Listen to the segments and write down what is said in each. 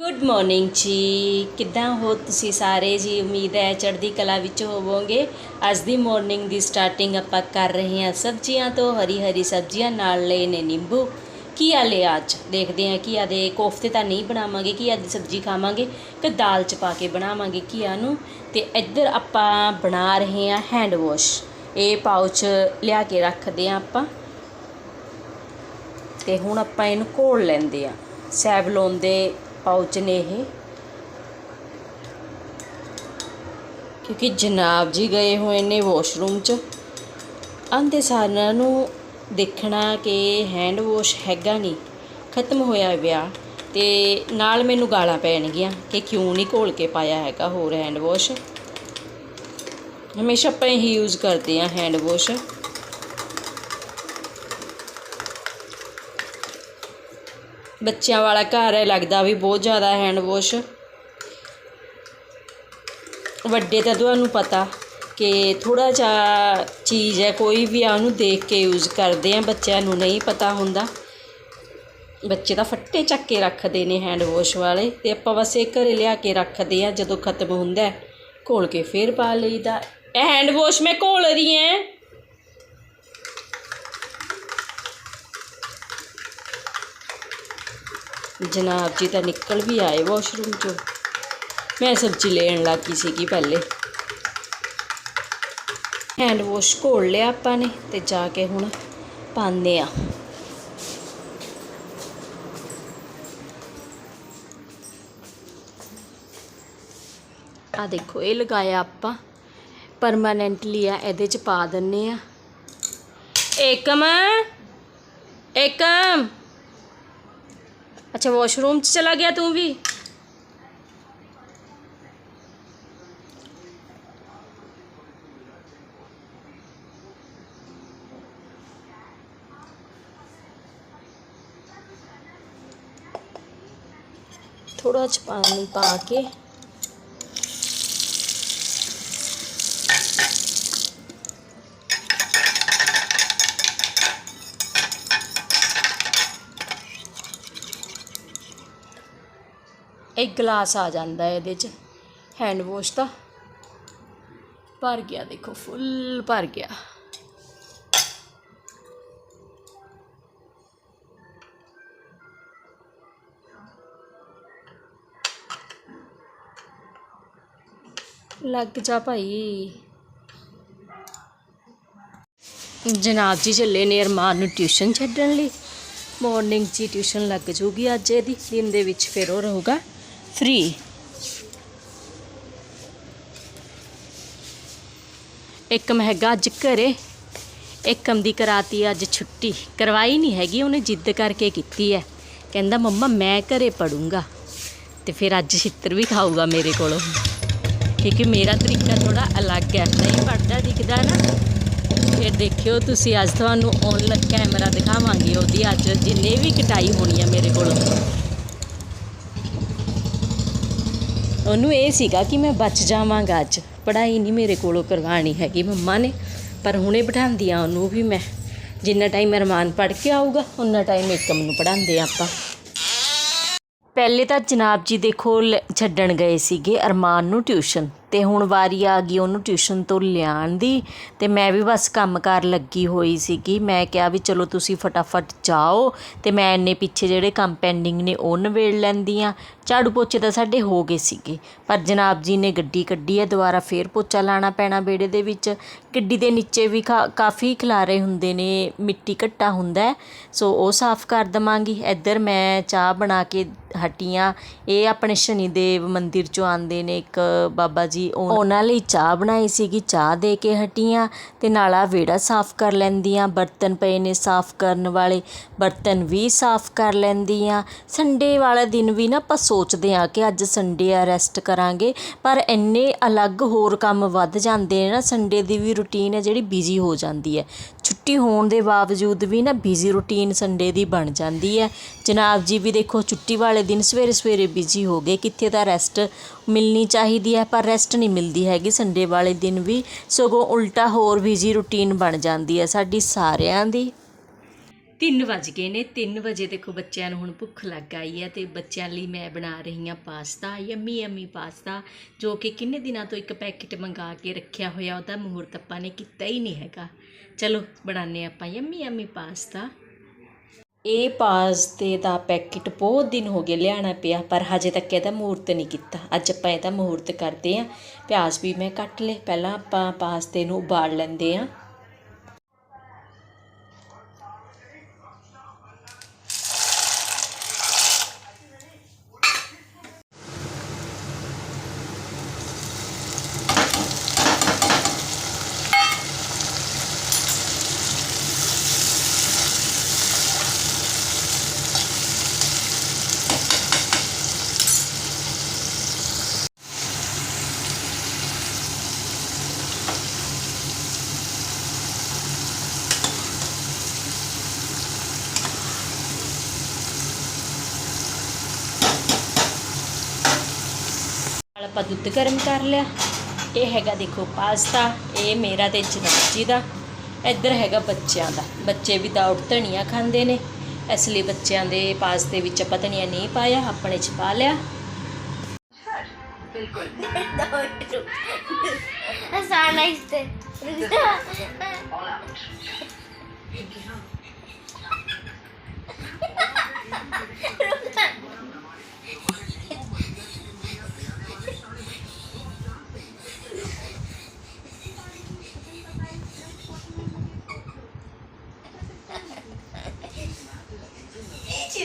Good morning ਜੀ ਕਿੱਦਾਂ ਹੋ ਤੁਸੀਂ ਸਾਰੇ? ਜੀ, ਉਮੀਦ ਹੈ ਚੜ੍ਹਦੀ ਕਲਾ ਵਿੱਚ ਹੋਵੋਗੇ। ਅੱਜ ਦੀ ਮਾਰਨਿੰਗ ਦੀ ਸਟਾਰਟਿੰਗ ਆਪਾਂ ਕਰ ਰਹੇ ਹਾਂ ਸਬਜ਼ੀਆਂ ਤੋਂ। ਹਰੀ ਹਰੀ ਸਬਜ਼ੀਆਂ ਨਾਲ ਲਏ ਨੇ ਨਿੰਬੂ। ਕੀ ਲਿਆ ਅੱਜ? ਦੇਖਦੇ ਹਾਂ ਘੀਆ ਦੇ। ਕੋਫਤੇ ਤਾਂ ਨਹੀਂ ਬਣਾਵਾਂਗੇ ਘੀਆ ਦੀ ਸਬਜ਼ੀ ਖਾਵਾਂਗੇ। ਕਿ ਦਾਲ ਚ ਪਾ ਕੇ ਬਣਾਵਾਂਗੇ ਘੀਆ ਨੂੰ। ਤੇ ਇੱਧਰ ਆਪਾਂ ਬਣਾ ਰਹੇ ਹਾਂ ਹੈਂਡ ਵਾਸ਼ ਇਹ ਪਾਊਚ ਲਿਆ ਕੇ ਰੱਖਦੇ ਹਾਂ ਆਪਾਂ। ਤੇ ਹੁਣ ਆਪਾਂ ਇਹਨੂੰ ਘੋਲ ਲੈਂਦੇ ਆ ਸੈਵਲੋਨ ਦੇ ਪਾਊਚ ਨੇ ਇਹ। ਕਿਉਂਕਿ ਜਨਾਬ ਜੀ ਗਏ ਹੋਏ ਨੇ ਵਾਸ਼ਰੂਮ 'ਚ। ਆਂਦੇ ਸਾਰਿਆਂ ਨੂੰ ਦੇਖਣਾ ਕਿ ਹੈਂਡ ਵਾਸ਼ ਹੈਗਾ ਨਹੀਂ। ਖਤਮ ਹੋਇਆ ਵਿਆਹ ਤੇ ਨਾਲ ਮੈਨੂੰ ਗਾਲਾਂ ਪੈਣਗੀਆਂ ਕਿ ਕਿਉਂ ਨਹੀਂ ਘੋਲ ਕੇ ਪਾਇਆ ਹੈਗਾ ਹੋਰ ਹੈਂਡ ਵਾਸ਼ ਹਮੇਸ਼ਾ ਆਪਾਂ ਇਹੀ ਯੂਜ਼ ਕਰਦੇ ਆ ਹੈਂਡ ਵਾਸ਼ ਬੱਚਿਆਂ ਵਾਲਾ ਘਰ ਹੈ, ਲੱਗਦਾ ਵੀ ਬਹੁਤ ਜ਼ਿਆਦਾ ਹੈਂਡ ਵਾਸ਼ ਵੱਡੇ ਤਾਂ ਤੁਹਾਨੂੰ ਪਤਾ ਕਿ ਥੋੜਾ ਜਿਹਾ ਚੀਜ਼ ਹੈ, ਕੋਈ ਵੀ ਆ ਉਹਨੂੰ ਦੇਖ ਕੇ ਯੂਜ਼ ਕਰਦੇ ਆ, ਬੱਚਿਆਂ ਨੂੰ ਨਹੀਂ ਪਤਾ ਹੁੰਦਾ। ਬੱਚੇ ਤਾਂ ਫੱਟੇ ਚੱਕ ਕੇ ਰੱਖਦੇ ਨੇ ਹੈਂਡ ਵਾਸ਼ ਵਾਲੇ ਤੇ ਆਪਾਂ ਬਸ ਇਹ ਘਰੇ ਲਿਆ ਕੇ ਰੱਖਦੇ ਆ, ਜਦੋਂ ਖਤਮ ਹੁੰਦਾ ਘੋਲ ਕੇ ਫੇਰ ਪਾ ਲਈਦਾ। ਇਹ ਹੈਂਡ ਵਾਸ਼ ਮੈਂ ਘੋਲ ਰਹੀ ਹਾਂ। ਜਨਾਬ ਜੀ ਤਾਂ ਨਿਕਲ ਵੀ ਆਏ ਵਾਸ਼ਰੂਮ ਚੋਂ। ਮੈਂ ਸਬਜ਼ੀ ਲੈਣ ਲੱਗੀ ਸੀਗੀ ਪਹਿਲੇ। ਹੈਂਡ ਵਾਸ਼ ਘੋਲ ਲਿਆ ਆਪਾਂ ਨੇ ਤੇ ਜਾ ਕੇ ਹੁਣ ਪਾਉਂਦੇ ਆ ਆ ਦੇਖੋ, ਇਹ ਲਗਾਇਆ ਆਪਾਂ। ਪਰਮਾਨੈਂਟਲੀ ਆ, ਇਹਦੇ ਚ ਪਾ ਦਿੰਨੇ ਆ ਏਕਮ ਏਕਮ। ਅੱਛਾ ਵਾਸ਼ਰੂਮ 'ਚ ਚਲਾ ਗਿਆ ਤੂੰ ਵੀ ਥੋੜਾ ਜਿਹਾ ਪਾਣੀ ਇੱਕ ਗਲਾਸ ਆ ਜਾਂਦਾ ਇਹਦੇ ਚ ਹੈਂਡ ਵਾਸ਼ ਦਾ। ਭਰ ਗਿਆ, ਦੇਖੋ ਫੁੱਲ ਭਰ ਗਿਆ। ਲੱਗ ਜਾ ਭਾਈ। ਜਨਾਬ ਜੀ ਚੱਲੇ ਨੇ ਅਰਮਾਨ ਨੂੰ ਟਿਊਸ਼ਨ ਛੱਡਣ ਲਈ। ਮਾਰਨਿੰਗ 'ਚ ਟਿਊਸ਼ਨ ਲੱਗ ਜੂਗੀ ਅੱਜ ਇਹਦੀ, ਦਿਨ ਦੇ ਵਿੱਚ ਫਿਰ ਉਹ ਰਹੂਗਾ। ਫ੍ਰੀ ਇੱਕਮ ਹੈਗਾ ਅੱਜ ਘਰੇ ਇੱਕਮ ਦੀ ਕਰਾਤੀ ਅੱਜ ਛੁੱਟੀ। ਕਰਵਾਈ ਨਹੀਂ ਹੈਗੀ, ਉਹਨੇ ਜਿੱਦ ਕਰਕੇ ਕੀਤੀ ਹੈ। ਕਹਿੰਦਾ, ਮੰਮਾ, ਮੈਂ ਘਰੇ ਪੜੂੰਗਾ। ਤੇ ਫਿਰ ਅੱਜ ਛਿੱਤਰ ਵੀ ਖਾਊਗਾ ਮੇਰੇ ਕੋਲੋਂ। ਕਿਉਂਕਿ ਮੇਰਾ ਤਰੀਕਾ ਥੋੜਾ ਅਲੱਗ ਹੈ। ਨਹੀਂ ਪੜਦਾ ਦਿਖਦਾ ਨਾ। ਫਿਰ ਦੇਖਿਓ, ਤੁਸੀਂ ਅੱਜ ਤੁਹਾਨੂੰ ਔਨ ਕੈਮਰਾ ਦਿਖਾਵਾਂਗੇ। ਉਹਦੀ ਅੱਜ ਜਿੰਨੇ ਵੀ ਕਟਾਈ ਹੋਣੀ ਹੈ ਮੇਰੇ ਕੋਲੋਂ। ਉਹਨੂੰ ਇਹ ਸੀਗਾ ਕਿ ਮੈਂ ਬਚ ਜਾਵਾਂਗਾ ਅੱਜ। ਪੜ੍ਹਾਈ ਨਹੀਂ ਮੇਰੇ ਕੋਲੋਂ ਕਰਵਾਣੀ ਹੈਗੀ ਮੰਮਾ ਨੇ। ਪਰ ਹੁਣੇ ਬਿਠਾਉਂਦੀ ਆ ਉਹਨੂੰ ਵੀ ਮੈਂ। ਜਿੰਨਾ ਟਾਈਮ ਅਰਮਾਨ ਪੜ੍ਹ ਕੇ ਆਊਗਾ ਉਨਾ ਟਾਈਮ ਏਕਮ ਨੂੰ ਪੜ੍ਹਾਉਂਦੇ ਆ ਆਪਾਂ। ਪਹਿਲੇ ਤਾਂ ਜਨਾਬ ਜੀ ਦੇਖੋ ਲ- ਛੱਡਣ ਗਏ ਸੀਗੇ ਅਰਮਾਨ ਨੂੰ ਟਿਊਸ਼ਨ ਅਤੇ ਹੁਣ ਵਾਰੀ ਆ ਗਈ ਉਹਨੂੰ ਟਿਊਸ਼ਨ ਤੋਂ ਲਿਆਉਣ ਦੀ ਅਤੇ ਮੈਂ ਵੀ ਬਸ ਕੰਮ ਕਾਰ ਲੱਗੀ ਹੋਈ ਸੀਗੀ। ਮੈਂ ਕਿਹਾ ਵੀ ਚਲੋ ਤੁਸੀਂ ਫਟਾਫਟ ਜਾਓ ਅਤੇ ਮੈਂ ਇੰਨੇ ਪਿੱਛੇ ਜਿਹੜੇ ਕੰਮ ਪੈਂਡਿੰਗ ਨੇ ਉਹ ਨਿਬੇੜ ਲੈਂਦੀ ਹਾਂ। ਝਾੜੂ ਪੋਚੇ ਤਾਂ ਸਾਡੇ ਹੋ ਗਏ ਸੀਗੇ। ਪਰ ਜਨਾਬ ਜੀ ਨੇ ਗੱਡੀ ਕੱਢੀ ਹੈ, ਦੁਬਾਰਾ ਫੇਰ ਪੋਚਾ ਲਾਣਾ ਪੈਣਾ ਵਿਹੜੇ ਦੇ ਵਿੱਚ। ਗੱਡੀ ਦੇ ਨੀਚੇ ਵੀ ਕਾ- ਕਾਫੀ ਖਿਲਾਰੇ ਹੁੰਦੇ ਨੇ, ਮਿੱਟੀ ਘੱਟਾ ਹੁੰਦਾ ਸੋ ਉਹ ਸਾਫ਼ ਕਰ ਦਵਾਂਗੀ। ਇੱਧਰ ਮੈਂ ਚਾਹ ਬਣਾ ਕੇ ਹਟੀਆਂ ਇਹ ਆਪਣੇ ਸ਼ਨੀਦੇਵ ਮੰਦਿਰ ਚੋਂ ਆਉਂਦੇ ਨੇ ਇੱਕ ਬਾਬਾ ਜੀ ਉਹ- ਉਹਨਾਂ ਲਈ ਚਾਹ ਬਣਾਈ ਸੀਗੀ, ਚਾਹ ਦੇ ਕੇ ਹਟੀਆਂ ਤੇ ਨਾਲ ਆ ਵਿਹੜਾ ਸਾਫ਼ ਕਰ ਲੈਂਦੀਆਂ। ਬਰਤਨ ਪਏ ਨੇ ਸਾਫ਼ ਕਰਨ ਵਾਲੇ, ਬਰਤਨ ਵੀ ਸਾਫ਼ ਕਰ ਲੈਂਦੀਆਂ। ਸੰਡੇ ਵਾਲਾ ਦਿਨ ਵੀ ਨਾ ਆਪਾਂ ਸੋਚਦੇ ਆ ਕਿ ਅੱਜ ਸੰਡੇ ਆ ਰੈਸਟ ਕਰਾਂਗੇ, ਪਰ ਇੰਨੇ ਅਲੱਗ ਹੋਰ ਕੰਮ ਵੱਧ ਜਾਂਦੇ ਨੇ ਨਾ, ਸੰਡੇ ਦੀ ਵੀ ਰੁਟੀਨ ਹੈ ਜਿਹੜੀ ਬਿਜ਼ੀ ਹੋ ਜਾਂਦੀ ਹੈ। ਛੁੱਟੀ ਹੋਣ ਦੇ ਬਾਵਜੂਦ ਵੀ ਨਾ ਬਿਜ਼ੀ ਰੂਟੀਨ ਸੰਡੇ ਦੀ ਬਣ ਜਾਂਦੀ ਹੈ। ਜਨਾਬ ਜੀ ਵੀ ਦੇਖੋ, ਛੁੱਟੀ ਵਾਲੇ ਦਿਨ ਸਵੇਰੇ ਸਵੇਰੇ ਬਿਜ਼ੀ ਹੋ ਗਏ। ਕਿੱਥੇ ਤਾਂ ਰੈਸਟ ਮਿਲਣੀ ਚਾਹੀਦੀ ਹੈ, ਪਰ ਰੈਸਟ ਨਹੀਂ ਮਿਲਦੀ ਹੈਗੀ ਸੰਡੇ ਵਾਲੇ ਦਿਨ ਵੀ। ਸਗੋਂ ਉਲਟਾ ਹੋਰ ਬਿਜ਼ੀ ਰੂਟੀਨ ਬਣ ਜਾਂਦੀ ਹੈ ਸਾਡੀ ਸਾਰਿਆਂ ਦੀ। 3 ਵਜ ਗਏ ਨੇ 3 ਵਜੇ ਦੇਖੋ ਬੱਚਿਆਂ ਨੂੰ ਹੁਣ ਭੁੱਖ ਲੱਗ ਆਈ ਹੈ ਤੇ ਬੱਚਿਆਂ ਲਈ ਮੈਂ ਬਣਾ ਰਹੀ ਹਾਂ ਪਾਸਤਾ, ਯੰਮੀ ਯੰਮੀ ਪਾਸਤਾ, ਜੋ ਕਿ ਕਿੰਨੇ ਦਿਨਾਂ ਤੋਂ ਇੱਕ ਪੈਕੇਟ ਮੰਗਾ ਕੇ ਰੱਖਿਆ ਹੋਇਆ ਉਹਦਾ ਮੁਹੂਰਤ ਆਪਾਂ ਨੇ ਕੀਤਾ ਹੀ ਨਹੀਂ ਹੈਗਾ। ਚਲੋ ਬਣਾਉਂਦੇ ਆਪਾਂ ਯੰਮੀ ਯੰਮੀ ਪਾਸਤਾ। ਇਹ ਪਾਸਤੇ ਦਾ ਪੈਕੇਟ ਬਹੁਤ ਦਿਨ ਹੋ ਗਏ ਲਿਆਣਾ ਪਿਆ, ਪਰ ਹਜੇ ਤੱਕ ਇਹਦਾ ਮੂਰਤ ਨਹੀਂ ਕੀਤਾ। ਅੱਜ ਆਪਾਂ ਇਹਦਾ ਮੂਰਤ ਕਰਦੇ ਆਂ ਪਿਆਜ਼ ਵੀ ਮੈਂ ਕੱਟ ਲਏ। ਪਹਿਲਾਂ ਆਪਾਂ ਪਾਸਤੇ ਨੂੰ ਉਬਾਲ ਲੈਂਦੇ ਆਂ ਆਪਾਂ ਦੁੱਧ ਗਰਮ ਕਰ ਲਿਆ। ਇਹ ਹੈਗਾ ਦੇਖੋ ਪਾਸਤਾ ਇਹ ਮੇਰਾ ਤੇ ਜਨਾਜੀ ਦਾ। ਇੱਧਰ ਹੈਗਾ ਬੱਚਿਆਂ ਦਾ। ਬੱਚੇ ਵਿਦਆਊਟ ਧਨੀਆ ਖਾਂਦੇ ਨੇ। ਇਸ ਲਈ ਬੱਚਿਆਂ ਦੇ ਪਾਸਤੇ ਵਿੱਚ ਆਪਾਂ ਧਨੀਆ ਨਹੀਂ ਪਾਇਆ ਆਪਣੇ ਚ ਪਾ ਲਿਆ।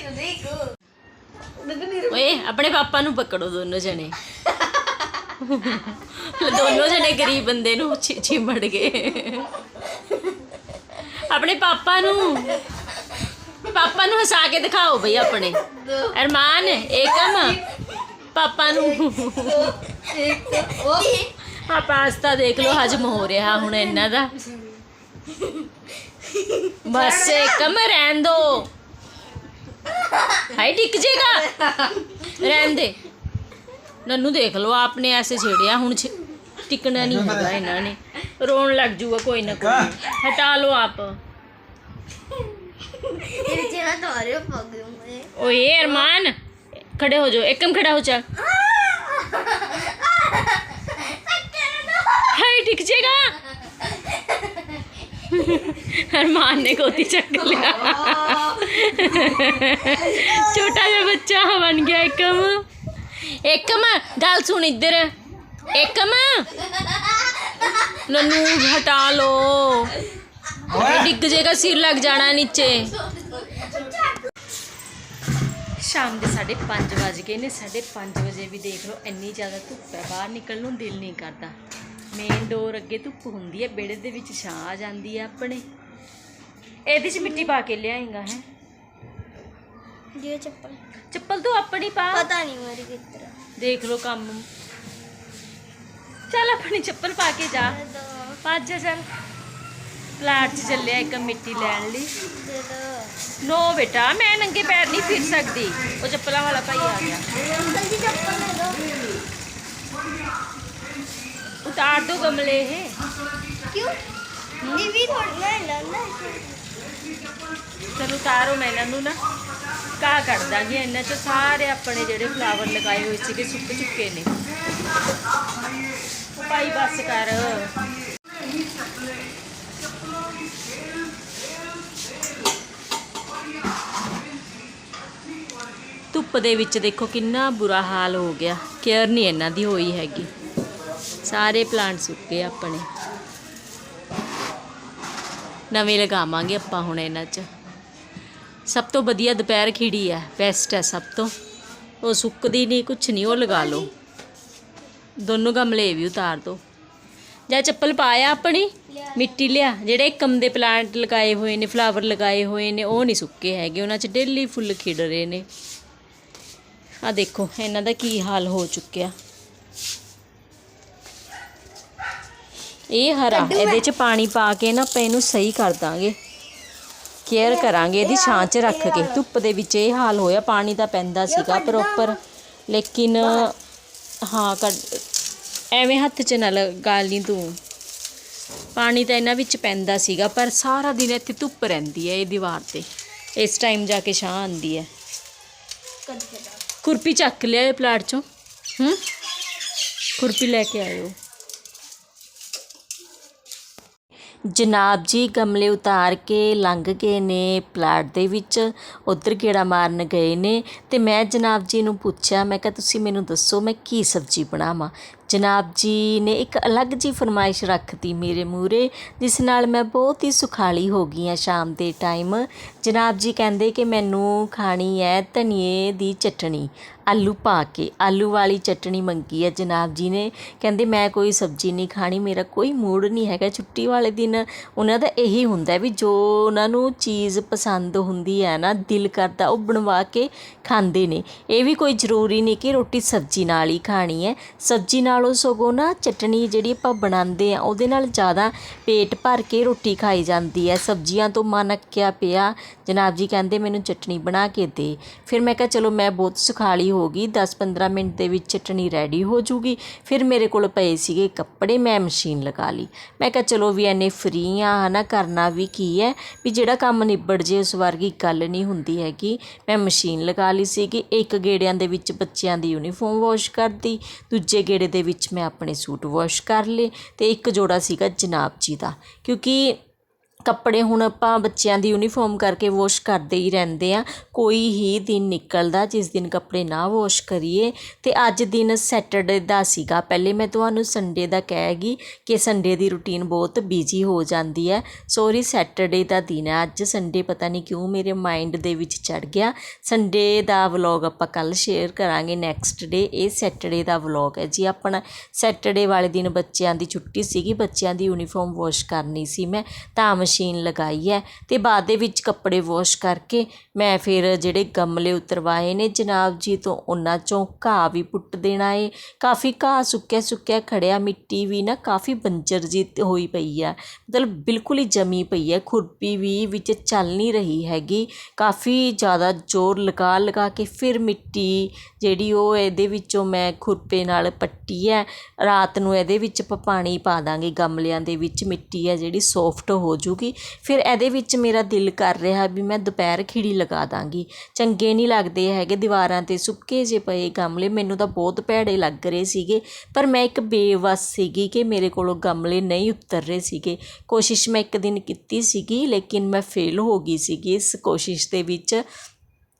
Sana işte. ਓਏ, ਆਪਣੇ ਪਾਪਾ ਨੂੰ ਪਕੜੋ ਦੋਨੋਂ ਜਣੇ। ਦੋਨੋਂ ਜਣੇ ਗਰੀਬ ਬੰਦੇ ਨੂੰ ਛਿ- ਚਿਮੜ ਗਏ। ਆਪਣੇ ਪਾਪਾ ਨੂੰ ਪਾਪਾ ਨੂੰ ਹਸਾ ਕੇ ਦਿਖਾਓ ਬਈ ਆਪਣੇ। ਅਰਮਾਨ, ਏਕਮ, ਪਾਪਾ ਨੂੰ। ਆ ਪਾਸਤਾ ਦੇਖ ਲਓ, ਹਜਮ ਹੋ ਰਿਹਾ ਹੁਣ ਇਹਨਾਂ ਦਾ। ਬਸ, ਏਕਮ ਰਹਿਣ ਦੋ। ਹਾਈ ਟਿਕ ਜੇਗਾ। ਰਹਿਣ ਦੇ। ਨੰਨੂ ਦੇਖ ਲਓ ਆਪਨੇ ਐਸੇ ਛੇੜਿਆ ਹੁਣ ਛੇ- ਟਿਕਣਾ ਨਹੀਂ ਹੈਗਾ ਇਹਨਾਂ ਨੇ। ਰੋਣ ਲੱਗ ਜੂਗਾ ਕੋਈ ਨਾ ਕੋਈ। ਹਟਾ ਲਓ ਆਪ. ਓਏ ਅਰਮਾਨ। ਖੜੇ ਹੋ ਜਾਓ। ਇੱਕਮ ਖੜਾ ਹੋ ਜਾ। ਹਾਈ ਟਿਕ ਜੇਗਾ। ਅਰਮਾਨ ਨੇ ਗੋਦੀ ਚੱਕ ਲਿਆ। ਛੋਟਾ ਜਿਹਾ ਬੱਚਾ ਬਣ ਗਿਆ ਇੱਕਮ ਇੱਕਮ ਗੱਲ ਸੁਣ ਇੱਧਰ। ਇੱਕਮ ਨਨੂ ਹਟਾ ਲੋ ਡਿੱਗ ਜੇਗਾ ਸਿਰ ਲੱਗ ਜਾਣਾ ਨੀਚੇ। ਸ਼ਾਮ ਦੇ 5:30 ਵਜ ਗਏ ਨੇ 5:30 ਵਜੇ ਵੀ ਦੇਖ ਲਓ ਇੰਨੀ ਜ਼ਿਆਦਾ ਧੁੱਪ ਹੈ ਬਾਹਰ ਨਿਕਲਣ ਨੂੰ ਦਿਲ ਨਹੀਂ ਕਰਦਾ। ਮੇਨ ਡੋਰ ਅੱਗੇ ਧੁੱਪ ਹੁੰਦੀ ਹੈ ਵਿਹੜੇ ਦੇ ਵਿੱਚ ਛਾਂ ਆ ਜਾਂਦੀ ਹੈ ਆਪਣੇ ਇਹਦੇ 'ਚ ਮਿੱਟੀ ਪਾ ਕੇ ਲਿਆਏਗਾ ਹੈ Dia cepat. ਚੱਪਲ ਤੂੰ ਆਪਣੀ ਪਾ Pata nih mari kita. ਦੇਖ ਲਓ ਕੰਮ ਚੱਲ ਆਪਣੀ ਚੱਪਲ ਪਾ ਕੇ ਜਾ. ਭੱਜ ਜਾ ਚੱਲ ਪਲਾਟ 'ਚ ਚੱਲਿਆ ਇੱਕ ਮਿੱਟੀ ਲੈਣ ਲਈ. ਨੋ ਬੇਟਾ ਮੈਂ ਨੰਗੇ ਪੈਰ ਨਹੀਂ ਫਿਰ ਸਕਦੀ ਉਹ ਚੱਪਲਾਂ ਵਾਲਾ ਭਾਈ ਆ ਗਿਆ. ਉਤਾਰ ਦੋ ਗਮਲੇ ਇਹ। ਕਿਉਂ? ਇਹ ਵੀ ਥੋੜਾ ਲੰਦਾ ਚਲੋ ਉਤਾਰੋ ਮੈਂ ਇਹਨਾਂ ਨੂੰ ਨਾ। ਕਾ ਕਰ ਦਾਂਗੇ ਇਹਨਾਂ ਚ। ਸਾਰੇ ਆਪਣੇ ਜਿਹੜੇ ਫਲਾਵਰ ਲਗਾਏ ਹੋਏ ਸੀਗੇ ਸੁੱਕ ਚੁੱਕੇ ਨੇ। ਉਹ ਭਾਈ ਬਸ ਕਰ। ਧੁੱਪ ਦੇ ਵਿੱਚ ਦੇਖੋ ਕਿੰਨਾ ਬੁਰਾ ਹਾਲ ਹੋ ਗਿਆ। ਕੇਅਰ ਨਹੀਂ ਇਹਨਾਂ ਦੀ ਹੋਈ ਹੈਗੀ। ਸਾਰੇ ਪਲਾਂਟ ਸੁੱਕੇ ਆਪਣੇ। ਨਵੇਂ ਲਗਾਵਾਂਗੇ ਆਪਾਂ ਹੁਣ ਇਹਨਾਂ 'ਚ। ਸਭ ਤੋਂ ਵਧੀਆ ਦੁਪਹਿਰ ਖਿੜੀ ਹੈ ਬੈਸਟ ਹੈ ਸਭ ਤੋਂ। ਉਹ ਸੁੱਕਦੀ ਨਹੀਂ ਕੁਛ ਨਹੀਂ ਉਹ ਲਗਾ ਲਓ। ਦੋਨੋਂ ਗਮਲੇ ਵੀ ਉਤਾਰ ਦੋ। ਜਾਂ ਚੱਪਲ ਪਾਇਆ ਆਪਣੀ? ਮਿੱਟੀ ਲਿਆ। ਜਿਹੜੇ ਕਮ ਦੇ ਪਲਾਂਟ ਲਗਾਏ ਹੋਏ ਨੇ ਫਲਾਵਰ ਲਗਾਏ ਹੋਏ ਨੇ ਉਹ ਨਹੀਂ ਸੁੱਕੇ ਹੈਗੇ। ਉਹਨਾਂ 'ਚ ਡੇਲੀ ਫੁੱਲ ਖਿੜ ਰਹੇ ਨੇ। ਆ ਦੇਖੋ ਇਹਨਾਂ ਦਾ ਕੀ ਹਾਲ ਹੋ ਚੁੱਕਿਆ। ਇਹ ਹਰਾ ਇਹਦੇ 'ਚ ਪਾਣੀ ਪਾ ਕੇ ਨਾ ਆਪਾਂ ਇਹਨੂੰ ਸਹੀ ਕਰ ਦਾਂਗੇ। ਕੇਅਰ ਕਰਾਂਗੇ ਇਹਦੀ ਛਾਂ 'ਚ ਰੱਖ ਕੇ। ਧੁੱਪ ਦੇ ਵਿੱਚ ਇਹ ਹਾਲ ਹੋਇਆ ਪਾਣੀ ਤਾਂ ਪੈਂਦਾ ਸੀਗਾ ਪ੍ਰੋਪਰ ਲੇਕਿਨ ਹਾਂ ਐਵੇਂ ਹੱਥ 'ਚ ਨਾ ਲਗਾ ਲਈ ਤੂੰ। ਪਾਣੀ ਤਾਂ ਇਹਨਾਂ ਵਿੱਚ ਪੈਂਦਾ ਸੀਗਾ ਪਰ ਸਾਰਾ ਦਿਨ ਇੱਥੇ ਧੁੱਪ ਰਹਿੰਦੀ ਹੈ ਇਹ ਦੀਵਾਰ ਤੇ। ਇਸ ਟਾਈਮ ਜਾ ਕੇ ਛਾਂ ਆਂਦੀ ਹੈ। ਕੁਰਪੀ ਚੱਕ ਲਿਆਏ ਪਲਾਟ ਚੋਂ। ਹੂੰ? ਕੁਰਪੀ ਲੈ ਕੇ ਆਇਓ। ਜਨਾਬ ਜੀ ਗਮਲੇ ਉਤਾਰ ਕੇ ਲੰਘ ਗਏ ਨੇ ਪਲਾਟ ਦੇ ਵਿੱਚ ਉੱਧਰ ਗੇੜਾ ਮਾਰਨ ਗਏ ਨੇ ਅਤੇ ਮੈਂ ਜਨਾਬ ਜੀ ਨੂੰ ਪੁੱਛਿਆ, ਮੈਂ ਕਿਹਾ ਤੁਸੀਂ ਮੈਨੂੰ ਦੱਸੋ ਮੈਂ ਕੀ ਸਬਜ਼ੀ ਬਣਾਵਾਂ? ਜਨਾਬ ਜੀ ਨੇ ਇੱਕ ਅਲੱਗ ਜੀ ਫਰਮਾਇਸ਼ ਰੱਖਤੀ ਮੇਰੇ ਮੂਰੇ ਜਿਸ ਨਾਲ ਮੈਂ ਬਹੁਤ ਹੀ ਸੁਖਾਲੀ ਹੋ ਗਈ ਹਾਂ ਸ਼ਾਮ ਦੇ ਟਾਈਮ ਜਨਾਬ ਜੀ ਕਹਿੰਦੇ ਕਿ ਮੈਨੂੰ ਖਾਣੀ ਹੈ ਧਨੀਏ ਦੀ ਚਟਣੀ। ਆਲੂ ਪਾ ਕੇ, ਆਲੂ ਵਾਲੀ ਚਟਣੀ ਮੰਗੀ ਹੈ ਜਨਾਬ ਜੀ ਨੇ। ਕਹਿੰਦੇ, ਮੈਂ ਕੋਈ ਸਬਜ਼ੀ ਨਹੀਂ ਖਾਣੀ, ਮੇਰਾ ਕੋਈ ਮੂਡ ਨਹੀਂ ਹੈਗਾ। ਛੁੱਟੀ ਵਾਲੇ ਦਿਨ ਉਹਨਾਂ ਦਾ ਇਹੀ ਹੁੰਦਾ ਵੀ ਜੋ ਉਹਨਾਂ ਨੂੰ ਚੀਜ਼ ਪਸੰਦ ਹੁੰਦੀ ਹੈ ਨਾ, ਦਿਲ ਕਰਦਾ ਉਹ ਬਣਵਾ ਕੇ ਖਾਂਦੇ ਨੇ। ਇਹ ਵੀ ਕੋਈ ਜ਼ਰੂਰੀ ਨਹੀਂ ਕਿ ਰੋਟੀ ਸਬਜ਼ੀ ਨਾਲ ਹੀ ਖਾਣੀ ਹੈ। ਸਬਜ਼ੀ ਨਾਲੋਂ ਸਗੋਂ ਨਾ ਚਟਣੀ ਜਿਹੜੀ ਆਪਾਂ ਬਣਾਉਂਦੇ ਆ ਉਹਦੇ ਨਾਲ ਜ਼ਿਆਦਾ ਪੇਟ ਭਰ ਕੇ ਰੋਟੀ ਖਾਈ ਜਾਂਦੀ ਹੈ। ਸਬਜ਼ੀਆਂ ਤੋਂ ਮਨ ਅੱਕਿਆ ਪਿਆ ਜਨਾਬ ਜੀ ਕਹਿੰਦੇ ਮੈਨੂੰ ਚਟਣੀ ਬਣਾ ਕੇ ਦੇ। ਫਿਰ ਮੈਂ ਕਿਹਾ, ਚਲੋ, ਮੈਂ ਬਹੁਤ ਸੁਖਾਲੀ ਹੋ ਗਈ। 10-15 ਮਿੰਟ ਦੇ ਵਿੱਚ ਚਟਣੀ ਰੈਡੀ ਹੋ ਜੂਗੀ। ਫਿਰ ਮੇਰੇ ਕੋਲ ਪਏ ਸੀਗੇ ਕੱਪੜੇ, ਮੈਂ ਮਸ਼ੀਨ ਲਗਾ ਲਈ। ਮੈਂ ਕਿਹਾ, ਚਲੋ ਵੀ ਐਨੇ ਫਰੀ ਆ, ਹਨਾ, ਕਰਨਾ ਵੀ ਕੀ ਹੈ? ਵੀ ਜਿਹੜਾ ਕੰਮ ਨਿਬੜ ਜੇ, ਉਸ ਵਰਗੀ ਗੱਲ ਨਹੀਂ ਹੁੰਦੀ ਹੈਗੀ। ਮੈਂ ਮਸ਼ੀਨ ਲਗਾ ਲਈ ਸੀਗੀ। ਇੱਕ ਗੇੜਿਆਂ ਦੇ ਵਿੱਚ ਬੱਚਿਆਂ ਦੀ ਯੂਨੀਫਾਰਮ ਵਾਸ਼ ਕਰਦੀ ਦੂਜੇ ਗੇੜੇ ਦੇ ਵਿੱਚ ਮੈਂ ਆਪਣੇ ਸੂਟ ਵਾਸ਼ ਕਰ ਲਏ ਤੇ ਇੱਕ ਜੋੜਾ ਸੀਗਾ ਜਨਾਬ ਜੀ ਦਾ। ਕਿਉਂਕਿ ਕੱਪੜੇ ਹੁਣ ਆਪਾਂ ਬੱਚਿਆਂ ਦੀ ਯੂਨੀਫੋਮ ਕਰਕੇ ਵੋਸ਼ ਕਰਦੇ ਹੀ ਰਹਿੰਦੇ ਹਾਂ ਕੋਈ ਹੀ ਦਿਨ ਨਿਕਲਦਾ ਜਿਸ ਦਿਨ ਕੱਪੜੇ ਨਾ ਵੋਸ਼ ਕਰੀਏ। ਅਤੇ ਅੱਜ ਦਿਨ ਸੈਟਰਡੇ ਦਾ ਸੀਗਾ। ਪਹਿਲੇ ਮੈਂ ਤੁਹਾਨੂੰ ਸੰਡੇ ਦਾ ਕਹਿ ਗਈ ਕਿ ਸੰਡੇ ਦੀ ਰੂਟੀਨ ਬਹੁਤ ਬਿਜ਼ੀ ਹੋ ਜਾਂਦੀ ਹੈ। ਸੋਰੀ ਸੈਟਰਡੇ ਦਾ ਦਿਨ ਹੈ। ਅੱਜ ਸੰਡੇ ਪਤਾ ਨਹੀਂ ਕਿਉਂ ਮੇਰੇ ਮਾਈਂਡ ਦੇ ਵਿੱਚ ਚੜ ਗਿਆ। ਸੰਡੇ ਦਾ ਵਲੌਗ ਆਪਾਂ ਕੱਲ ਸ਼ੇਅਰ ਕਰਾਂਗੇ। ਨੈਕਸਟ ਡੇ ਇਹ ਸੈਟਰਡੇ ਦਾ ਵਲੌਗ ਹੈ। ਜੀ, ਆਪਣਾ ਸੈਟਰਡੇ ਵਾਲੇ ਦਿਨ ਬੱਚਿਆਂ ਦੀ ਛੁੱਟੀ ਸੀਗੀ। ਬੱਚਿਆਂ ਦੀ ਯੂਨੀਫਾਰਮ ਵਾਸ਼ ਕਰਨੀ ਸੀ ਮੈਂ। ਤਾਂ ਮਸ਼ੀਨ ਲਗਾਈ ਹੈ ਅਤੇ ਬਾਅਦ ਦੇ ਵਿੱਚ ਕੱਪੜੇ ਵੋਸ਼ ਕਰਕੇ ਮੈਂ ਫਿਰ ਜਿਹੜੇ ਗਮਲੇ ਉਤਰਵਾਏ ਨੇ ਜਨਾਬ ਜੀ ਤੋਂ ਉਹਨਾਂ ਚੋਂ ਘਾਹ ਵੀ ਪੁੱਟ ਦੇਣਾ ਏ। ਕਾਫੀ ਘਾਹ ਸੁੱਕਿਆ ਸੁੱਕਿਆ ਖੜਿਆ, ਮਿੱਟੀ ਵੀ ਨਾ ਕਾਫੀ ਬੰਜਰ ਜੀ ਹੋਈ ਪਈ ਆ। ਮਤਲਬ ਬਿਲਕੁਲ ਹੀ ਜਮੀ ਪਈ ਹੈ ਖੁਰਪੀ ਵੀ ਵਿੱਚ ਚੱਲ ਨਹੀਂ ਰਹੀ ਹੈਗੀ। ਕਾਫੀ ਜ਼ਿਆਦਾ ਜ਼ੋਰ ਲਗਾ ਲਗਾ ਕੇ ਫਿਰ ਮਿੱਟੀ ਜਿਹੜੀ ਉਹ ਇਹਦੇ ਵਿੱਚੋਂ ਮੈਂ ਖੁਰਪੇ ਨਾਲ ਪੱਟੀ ਹੈ। ਰਾਤ ਨੂੰ ਇਹਦੇ ਵਿੱਚ ਆਪਾਂ ਪਾਣੀ ਪਾ ਦਾਂਗੇ, ਗਮਲਿਆਂ ਦੇ ਵਿੱਚ ਮਿੱਟੀ ਹੈ ਜਿਹੜੀ ਸੋਫਟ ਹੋ ਜੂਗੀ। ਫਿਰ ਇਹਦੇ ਵਿੱਚ ਮੇਰਾ ਦਿਲ ਕਰ ਰਿਹਾ ਵੀ ਮੈਂ ਦੁਪਹਿਰ ਖਿੜੀ ਲਗਾ ਦਾਂਗੀ। ਚੰਗੇ ਨਹੀਂ ਲੱਗਦੇ ਹੈਗੇ ਦੀਵਾਰਾਂ ਤੇ ਸੁੱਕੇ ਜੇ ਪਏ ਗਮਲੇ, ਮੈਨੂੰ ਤਾਂ ਬਹੁਤ ਭੈੜੇ ਲੱਗ ਰਹੇ ਸੀਗੇ। ਪਰ ਮੈਂ ਇੱਕ ਬੇਵਸ ਸੀਗੀ ਕਿ ਮੇਰੇ ਕੋਲੋਂ ਗਮਲੇ ਨਹੀਂ ਉਤਰ ਰਹੇ ਸੀਗੇ। ਕੋਸ਼ਿਸ਼ ਮੈਂ ਇੱਕ ਦਿਨ ਕੀਤੀ ਸੀਗੀ, ਲੇਕਿਨ ਮੈਂ ਫੇਲ ਹੋ ਗਈ ਸੀਗੀ ਇਸ ਕੋਸ਼ਿਸ਼ ਦੇ ਵਿੱਚ।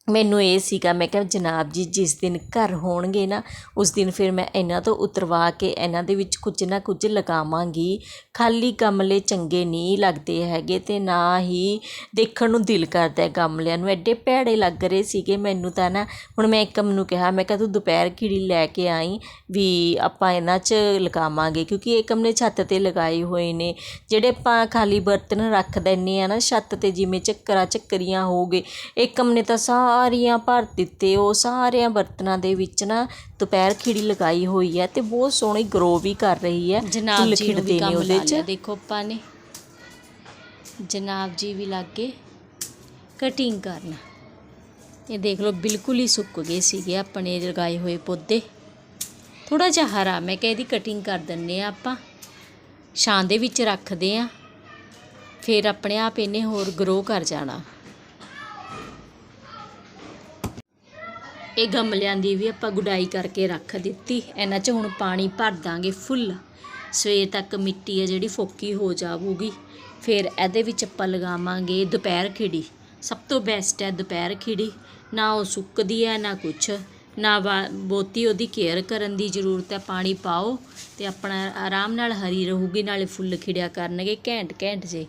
ਮੈਨੂੰ ਇਹ ਸੀਗਾ, ਮੈਂ ਕਿਹਾ ਜਨਾਬ ਜੀ ਜਿਸ ਦਿਨ ਘਰ ਹੋਣਗੇ ਨਾ, ਉਸ ਦਿਨ ਫਿਰ ਮੈਂ ਇਹਨਾਂ ਤੋਂ ਉਤਰਵਾ ਕੇ ਇਹਨਾਂ ਦੇ ਵਿੱਚ ਕੁਝ ਨਾ ਕੁਝ ਲਗਾਵਾਂਗੀ। ਖਾਲੀ ਗਮਲੇ ਚੰਗੇ ਨਹੀਂ ਲੱਗਦੇ ਹੈਗੇ ਅਤੇ ਨਾ ਹੀ ਦੇਖਣ ਨੂੰ ਦਿਲ ਕਰਦਾ ਗਮਲਿਆਂ ਨੂੰ। ਐਡੇ ਭੈੜੇ ਲੱਗ ਰਹੇ ਸੀਗੇ ਮੈਨੂੰ ਤਾਂ ਨਾ। ਹੁਣ ਮੈਂ ਇੱਕਮ ਨੂੰ ਕਿਹਾ, ਮੈਂ ਕਿਹਾ ਤੂੰ ਦੁਪਹਿਰ ਕੀੜੀ ਲੈ ਕੇ ਆਈ ਵੀ ਆਪਾਂ ਇਹਨਾਂ 'ਚ ਲਗਾਵਾਂਗੇ, ਕਿਉਂਕਿ ਏਕਮ ਨੇ ਛੱਤ ਤੇ ਲਗਾਏ ਹੋਏ ਨੇ। ਜਿਹੜੇ ਆਪਾਂ ਖਾਲੀ ਬਰਤਨ ਰੱਖ ਦਿੰਨੇ ਆ ਨਾ, ਛੱਤ ਤੇ ਜਿਵੇਂ ਚੱਕਰਾਂ ਚੱਕਰੀਆਂ ਹੋ ਗਏ ਏਕਮ ਨੇ ਤਾਂ ਸਾਰੀਆਂ ਭਰ ਦਿੱਤੇ ਉਹ ਸਾਰਿਆਂ ਬਰਤਨਾਂ ਦੇ ਵਿੱਚ ਨਾ ਦੁਪਹਿਰ ਖਿੜੀ ਲਗਾਈ ਹੋਈ ਹੈ ਤੇ ਬਹੁਤ ਸੋਹਣੀ ਗਰੋ ਵੀ ਕਰ ਰਹੀ ਹੈ। ਜਨਾਬ ਜੀ ਨੂੰ ਵੀ ਕੰਮ ਲਾ ਲਿਆ ਦੇਖੋ ਆਪਾਂ ਨੇ। ਜਨਾਬ ਜੀ ਵੀ ਲੱਗ ਗਏ ਕਟਿੰਗ ਕਰਨ। ਇਹ ਦੇਖ ਲਓ ਬਿਲਕੁਲ ਹੀ ਸੁੱਕ ਗਏ ਸੀਗੇ ਆਪਣੇ ਲਗਾਏ ਹੋਏ ਪੌਦੇ। ਥੋੜਾ ਜਿਹਾ ਹਰਾ ਮੈਂ ਕਿਹਾ ਇਹਦੀ ਕਟਿੰਗ ਕਰ ਦਿੰਨੇ ਆ ਆਪਾਂ। ਛਾਂ ਦੇ ਵਿੱਚ ਰੱਖਦੇ ਆ ਫਿਰ ਆਪਣੇ ਆਪ ਇਹਨੇ ਹੋਰ ਗਰੋ ਕਰ ਜਾਣਾ। ਇਹ ਗਮਲਿਆਂ ਦੀ ਵੀ ਆਪਾਂ ਗੁਡਾਈ ਕਰਕੇ ਰੱਖ ਦਿੱਤੀ। ਇਹਨਾਂ 'ਚ ਹੁਣ ਪਾਣੀ ਭਰ ਦਾਂਗੇ ਫੁੱਲ। ਸਵੇਰ ਤੱਕ ਮਿੱਟੀ ਹੈ ਜਿਹੜੀ ਫੋਕੀ ਹੋ ਜਾਊਗੀ। ਫਿਰ ਇਹਦੇ ਵਿੱਚ ਆਪਾਂ ਲਗਾਵਾਂਗੇ ਦੁਪਹਿਰ ਖਿੜੀ। ਸਭ ਤੋਂ ਬੈਸਟ ਹੈ ਦੁਪਹਿਰ ਖਿੜੀ। ਨਾ ਉਹ ਸੁੱਕਦੀ ਹੈ, ਨਾ ਕੁਛ। ਨਾ ਵਾ- ਉਹਦੀ ਕੇਅਰ ਕਰਨ ਦੀ ਜ਼ਰੂਰਤ ਹੈ। ਪਾਣੀ ਪਾਓ ਤੇ ਆਪਣਾ ਆਰਾਮ ਨਾਲ ਹਰੀ ਰਹੂਗੀ, ਨਾਲੇ ਫੁੱਲ ਖਿੜਿਆ ਕਰਨਗੇ। ਘੈਂਟ ਘੈਂਟ ਜੇ।